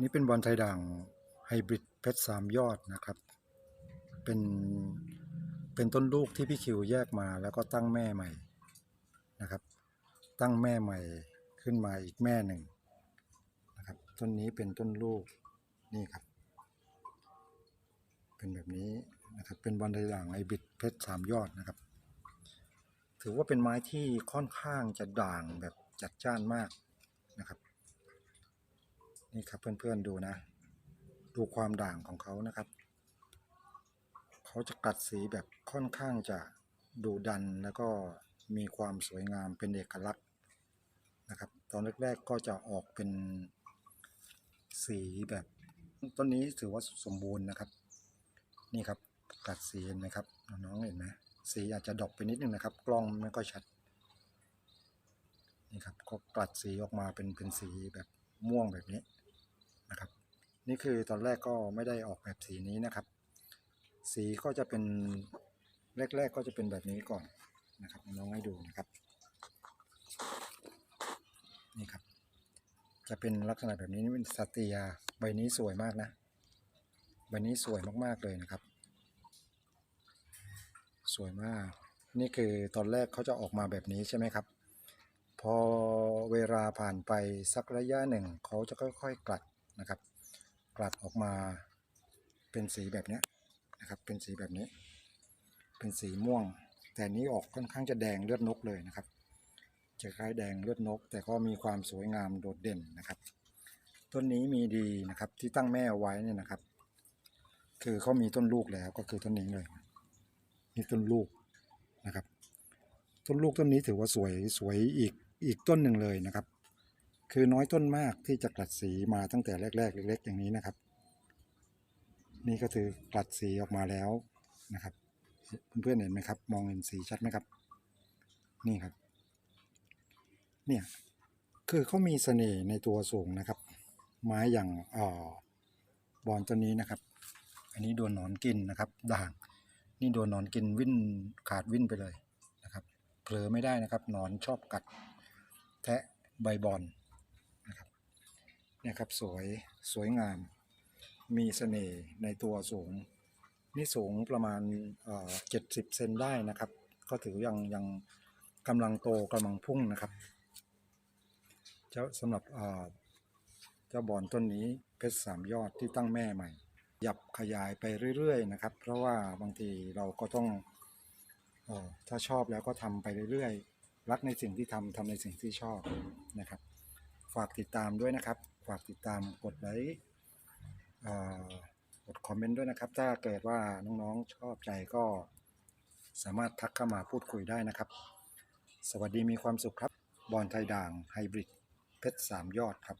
นี่เป็นบอลไทยด่างไฮบริดเพชรสามยอดนะครับ เป็นเป็นต้นลูกที่พี่คิวแยกมาแล้วก็ตั้งแม่ใหม่นะครับ ตั้งแม่ใหม่ขึ้นมาอีกแม่หนึ่งนะครับ ต้นนี้เป็นต้นลูกนี่ครับ เป็นแบบนี้นะครับ เป็นบอลไทยด่างไฮบริดเพชรสามยอดนะครับ ถือว่าเป็นไม้ที่ค่อนข้างจะด่างแบบจัดจ้านมากนะครับ นี่ครับเพื่อนๆดูนะ ดูความด่างของเขานะครับ เขาจะกัดสีแบบค่อนข้างจะดุดันแล้วก็มีความสวยงามเป็นเอกลักษณ์นะครับ ตอนแรกๆก็จะออกเป็นสีแบบต้นนี้ถือว่าสมบูรณ์นะครับ นี่ครับกัดสีเห็นไหมครับน้องเห็นไหมสีอาจจะดอปไปนิดนึงนะครับ กล้องไม่ค่อยชัดนี่ครับก็กัดสีออกมาเป็นเป็นสีแบบม่วงแบบนี้ นะครับ นี่คือตอนแรกก็ไม่ได้ออกแบบสีนี้นะครับ สีก็จะเป็นแรก ๆ ก็จะเป็นแบบนี้ก่อนนะครับน้องให้ดูนะครับนี่ครับ จะเป็นลักษณะแบบนี้นี่เป็นสเตียใบนี้สวยมากนะ ใบนี้สวยมากๆเลยนะครับ สวยมาก นี่คือตอนแรกเขาจะออกมาแบบนี้ใช่ไหมครับ พอเวลาผ่านไปสักระยะหนึ่งเขาจะค่อย ๆ กลัด นะครับ กลัดออกมาเป็นสีแบบนี้นะครับ เป็นสีแบบนี้ เป็นสีม่วง แต่นี้ออกค่อนข้างจะแดงเลือดนกเลยนะครับ จะคล้ายแดงเลือดนก แต่ก็มีความสวยงามโดดเด่นนะครับ ต้นนี้มีดีนะครับที่ตั้งแม่ไว้เนี่ยนะครับ คือเขามีต้นลูกแล้วก็คือต้นนี้เลยนี่ต้นลูกนะครับ ต้นลูกต้นนี้ถือว่าสวยสวยอีกอีกต้นหนึ่งเลยนะครับ คือน้อยต้นมากที่จะกลัดสีมาตั้งแต่แรก ๆ เล็ก ๆ อย่างนี้นะครับ นี่ก็คือกลัดสีออกมาแล้วนะครับ เพื่อนๆเห็นไหมครับ มองเห็นสีชัดไหมครับ นี่ครับ เนี่ยคือเขามีเสน่ห์ในตัวสูงนะครับ ไม้อย่างอ่อบอนต้นนี้นะครับ อันนี้โดนหนอนกินนะครับ ด่าง นี่โดนหนอนกินวิ่นขาดวิ่นไปเลยนะครับเผลอไม่ได้นะครับหนอนชอบกัดแทะใบบอน นี่ยครับสวยสวยงาม มีเสน่ห์ในตัวสูง นี่สูงประมาณเจ็ดสิบเซนได้นะครับ ก็ถือยังยังกำลังโตกำลังพุ่งนะครับ เจ้าสำหรับเอ่อเจ้าบอนต้นนี้เพชรสามยอดที่ตั้งแม่ใหม่หยับขยายไปเรื่อยๆนะครับ เพราะว่าบางทีเราก็ต้องเออถ้าชอบแล้วก็ทำไปเรื่อยๆ รักในสิ่งที่ทำทำในสิ่งที่ชอบนะครับ ฝากติดตามด้วยนะครับ ฝากติดตามกดไลค์กดคอมเมนต์ด้วยนะครับ ถ้าเกิดว่าน้องๆชอบใจก็สามารถทักเข้ามาพูดคุยได้นะครับ สวัสดีมีความสุขครับ บอลไทยด่างไฮบริดเพชรสามยอดครับ